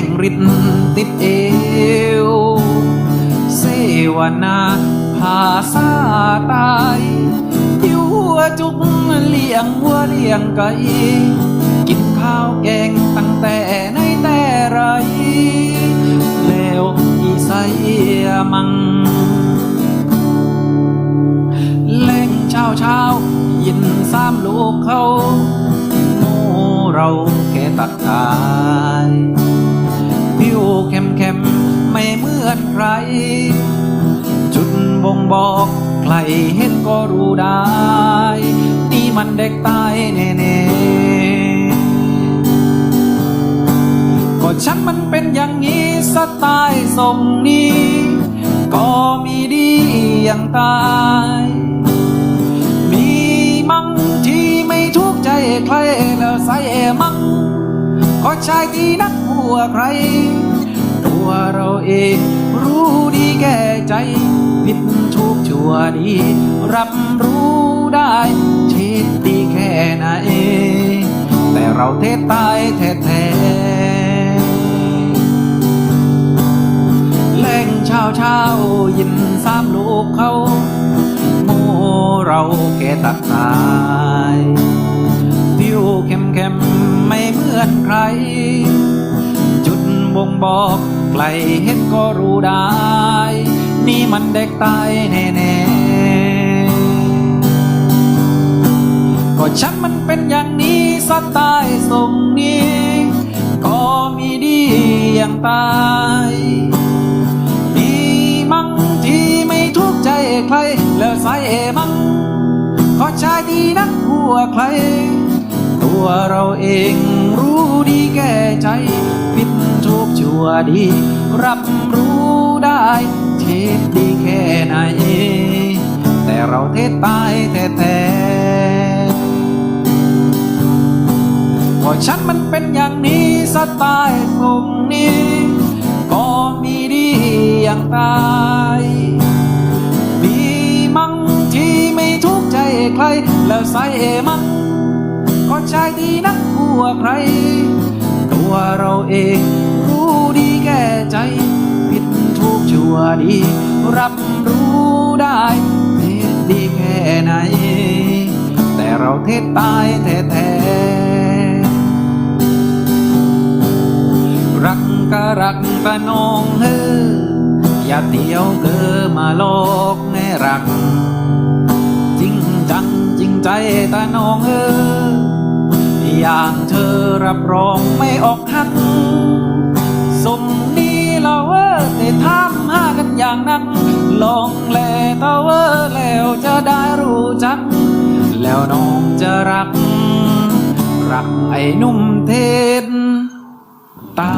แดงรงริดติดเอว เสวนาภาษาตายยั่วจุกเลี้ยงวัวเลี้ยงไก่กินข้าวแกงตั้งแต่ในแต่ไร แล้วอีใสมัง เล่งเช้าเช้ายินสามลูกเขาโง่เราแค่ตักกาย วเข้มเข้มไม่เหมือนใคร จุดบ่งบอกใครเห็นก็รู้ได้ นี่มันเด็กตายแน่ๆก็ฉันมันเป็นอย่างนี้สไตล์ทรงนี้ ก็มีดีอย่างตายมีมั่งที่ไม่ทุกใจใคร ก็ชายที่นักหัวใคร ตัวเราเองรู้ดีแก่ใจ ผิดถูกชั่วดี รับรู้ได้ทิดดีแค่ไหนแต่เราเทศตายแท้ๆแล่งเช้าเช้ายินสามลูกเขาโมเราแก่ตักตาย อนใคร จุดบ่งบอกใครเห็นก็รู้ได้ นี่มันเด็กตายแน่ๆ ก็ฉันมันเป็นอย่างนี้สไตล์ทรงนี้ ก็มีดีอย่างตายมีมั่งที่ไม่ทุกข์ใจใครแล้วใส่มั่งก็ชายดีนักหัวใคร ตัวเราเอง ดีแก่ใจผิดถูกชั่วดี รับรู้ได้เทศดีแค่ไหน แต่เราเทศตายแท้ๆก็ฉันมันเป็นอย่างนี้สไตล์ทรงนี้ ก็มีดีอย่างตายมีมั่งที่ไม่ทุกข์ใจใคร แล้วใส่มั่งก็ชายดีนักัวใคร ตัวเราเองรู้ดีแก่ใจ ผิดถูกชั่วดี รับรู้ได้เทศดีแค่ไหน แต่เราเทศตายแท้ๆรักก็รักตะนองเฮออย่าเที่ยวเกอมาโลกในรัก จริงจังจริงใจตะนองเอ อย่างเธอรับรองไม่ออกหัก สมนี้เราเออได้ทำหากันอย่างนั้น ลองแลตาเวอแล้วจะได้รู้จัก แล้วน้องจะรัก รักไอ้นุ่มเทนตา